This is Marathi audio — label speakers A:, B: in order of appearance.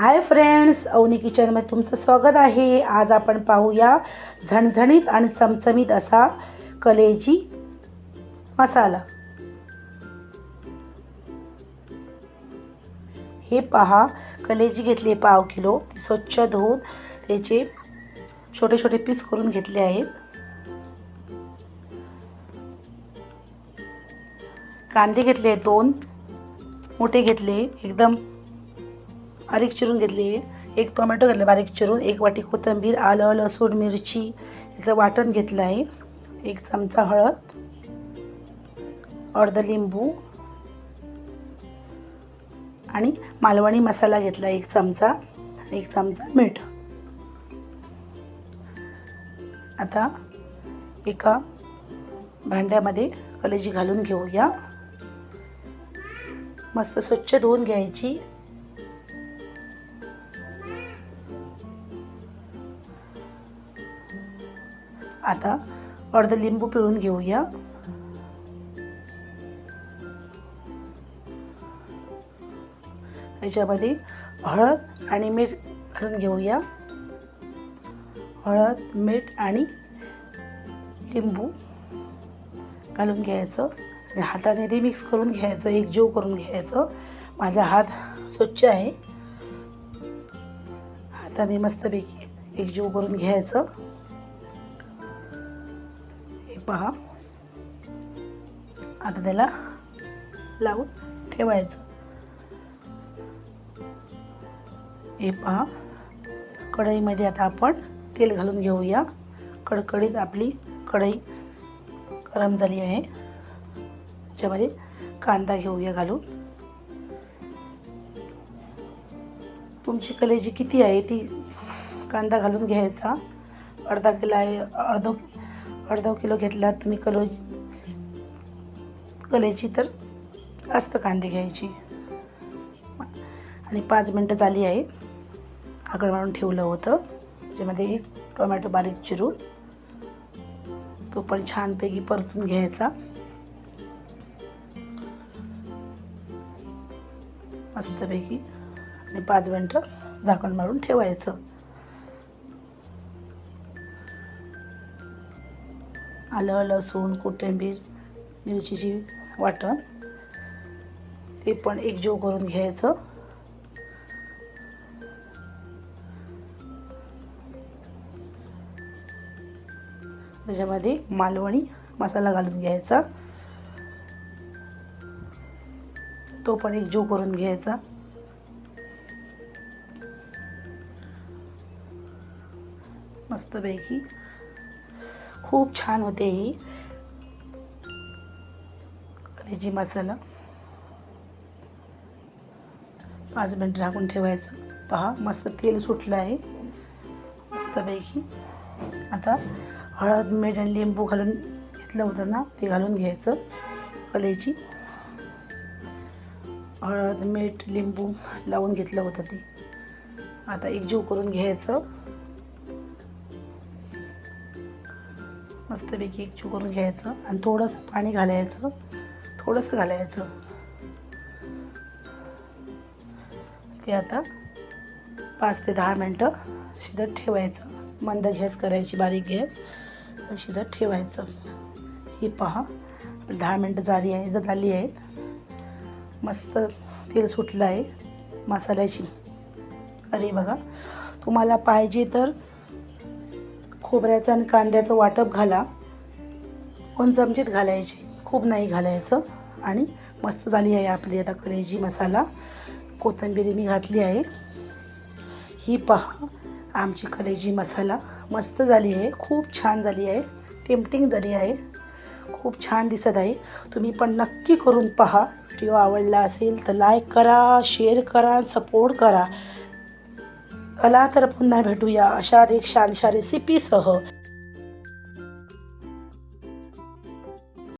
A: हाय फ्रेंड्स अवनी किचनमध्ये तुमचं स्वागत आहे. आज आपण पाहूया झणझणीत आणि चमचमीत असा कलेजी मसाला. हे पहा कलेजी घेतली आहे पाव किलो. ती स्वच्छ धुवून त्याचे छोटे छोटे पीस करून घेतले आहेत. कांदे घेतले दोन मोठे घेतले एकदम बारीक चिरून घेतली. एक टोमॅटो घेतला बारीक चिरून. एक वाटी कोथिंबीर आलं लसूण मिरची याचं वाटण घेतलं आहे. एक चमचा हळद. अर्धा लिंबू. आणि मालवणी मसाला घेतला एक चमचा. एक चमचा मीठ. आता एका भांड्यामध्ये कलेजी घालून घेऊया. मस्त स्वच्छ धुवून घ्यायची. आता अर्ध लिंबू पिळून घेऊया. याच्यामध्ये हळद आणि मीठ घालून घेऊया. हळद मीठ आणि लिंबू घालून घ्यायचं. आणि हाताने रिमिक्स करून घ्यायचं एकजीव करून घ्यायचं. माझा हात स्वच्छ आहे. हाताने मस्तपैकी एकजीव करून घ्यायचं. पहा. आता त्याला लावून ठेवायचं. हे पहा. कढईमध्ये आता आपण तेल घालून घेऊया. कडकडीत आपली कढई गरम झाली आहे. त्याच्यामध्ये कांदा घेऊया घालून. तुमची कलेजी किती आहे ती कांदा घालून घ्यायचा. अर्धा किलो आहे अर्धो अर्धा किलो घेतला तुम्ही कलो कलेची तर जास्त कांदे घ्यायची. आणि पाच मिनटं झाली आहे. आकड मारून ठेवलं होतं. त्याच्यामध्ये एक टोमॅटो बारीक चिरून तो पण छानपैकी परतून घ्यायचा. मस्तपैकी. आणि पाच मिनटं झाकण मारून ठेवायचं. आलं लसूण कोथिंबीर मिरचीची वाटण. ते पण एकजीव करून घ्यायचं. त्याच्यामध्ये मालवणी मसाला घालून घ्यायचा. तो पण एकजीव करून घ्यायचा. मस्तपैकी खूप छान होते ही. कलेजी मसाला. पाच मिनिट राखून ठेवायचं. पहा मस्त तेल सुटलं आहे. मस्तपैकी. आता हळद मीठ आणि लिंबू घालून घेतलं होतं ना ते घालून घ्यायचं कलेची. हळद मीठ लिंबू लावून घेतलं होतं ते. आता एकजीव करून घ्यायचं. मस्तपैकी एक चुकून घ्यायचं आणि थोडंसं पाणी घालायचं थोडंसं घालायचं. ते आता पाच ते दहा मिनटं शिजत ठेवायचं. मंद गॅस करायची बारीक गॅस. शिजत ठेवायचं. ही पहा दहा मिनटं झाली आहे जर झाली आहे. मस्त तेल सुटलं आहे मसाल्याची. अरे बघा तुम्हाला पाहिजे तर खोबऱ्याचं आणि कांद्याचं वाटप घाला. पण चमचीत घालायची. खूप नाही घालायचं. आणि मस्त झाली आहे आपली आता कलेजी मसाला. कोथिंबीर मी घातली आहे. ही पहा आमची कलेजी मसाला. मस्त झाली आहे. खूप छान झाली आहे. टेम्पटिंग झाली आहे. खूप छान दिसत आहे. तुम्ही पण नक्की करून पहा. व्हिडिओ आवडला असेल तर लाईक करा शेअर करा सपोर्ट करा. चला तर पुन्हा भेटूया. अशा एक छानशा रेसिपीसह